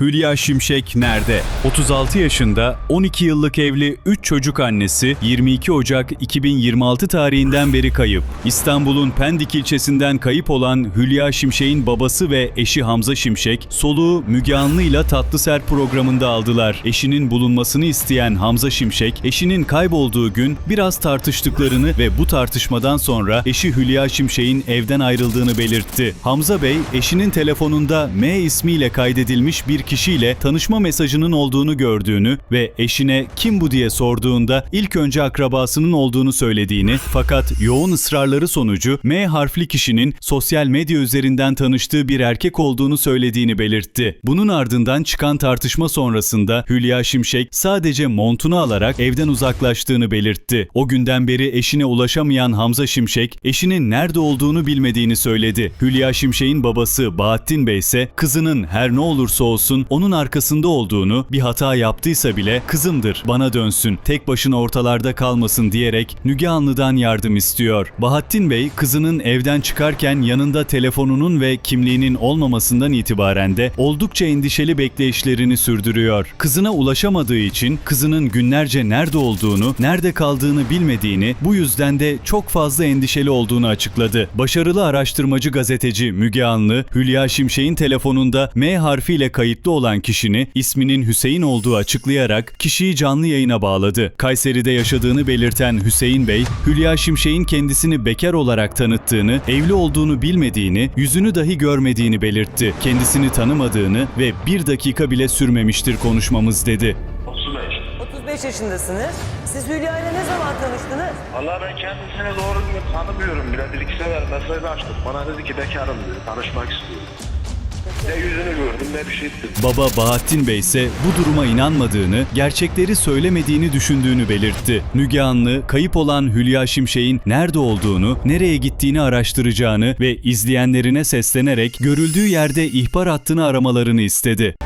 Hülya Şimşek nerede? 36 yaşında, 12 yıllık evli, 3 çocuk annesi, 22 Ocak 2026 tarihinden beri kayıp. İstanbul'un Pendik ilçesinden kayıp olan Hülya Şimşek'in babası ve eşi Hamza Şimşek, soluğu Müge Anlı'yla Tatlıser programında aldılar. Eşinin bulunmasını isteyen Hamza Şimşek, eşinin kaybolduğu gün biraz tartıştıklarını ve bu tartışmadan sonra eşi Hülya Şimşek'in evden ayrıldığını belirtti. Hamza Bey, eşinin telefonunda M ismiyle kaydedilmiş bir kişiyle tanışma mesajının olduğunu gördüğünü ve eşine kim bu diye sorduğunda ilk önce akrabasının olduğunu söylediğini fakat yoğun ısrarları sonucu M harfli kişinin sosyal medya üzerinden tanıştığı bir erkek olduğunu söylediğini belirtti. Bunun ardından çıkan tartışma sonrasında Hülya Şimşek sadece montunu alarak evden uzaklaştığını belirtti. O günden beri eşine ulaşamayan Hamza Şimşek, eşinin nerede olduğunu bilmediğini söyledi. Hülya Şimşek'in babası Bahattin Bey ise kızının her ne olursa olsun onun arkasında olduğunu, bir hata yaptıysa bile kızımdır bana dönsün, tek başına ortalarda kalmasın diyerek Müge Anlı'dan yardım istiyor. Bahattin Bey kızının evden çıkarken yanında telefonunun ve kimliğinin olmamasından itibaren de oldukça endişeli bekleyişlerini sürdürüyor. Kızına ulaşamadığı için kızının günlerce nerede olduğunu, nerede kaldığını bilmediğini, bu yüzden de çok fazla endişeli olduğunu açıkladı. Başarılı araştırmacı gazeteci Müge Anlı, Hülya Şimşek'in telefonunda M harfiyle kayıtlı olan kişinin isminin Hüseyin olduğu açıklayarak kişiyi canlı yayına bağladı. Kayseri'de yaşadığını belirten Hüseyin Bey, Hülya Şimşek'in kendisini bekar olarak tanıttığını, evli olduğunu bilmediğini, yüzünü dahi görmediğini belirtti. Kendisini tanımadığını ve bir dakika bile sürmemiştir konuşmamız dedi. 35. 35 yaşındasınız. Siz Hülya ile ne zaman tanıştınız? Valla ben kendisini doğru düzgün tanımıyorum bile. Bir iki sefer mesaj açtık. Bana dedi ki bekarım dedi. Tanışmak istiyorum. Ne yüzünü gördüm ne bir şey ettim. Baba Bahattin Bey ise bu duruma inanmadığını, gerçekleri söylemediğini düşündüğünü belirtti. Müge Anlı, kayıp olan Hülya Şimşek'in nerede olduğunu, nereye gittiğini araştıracağını ve izleyenlerine seslenerek görüldüğü yerde ihbar hattını aramalarını istedi.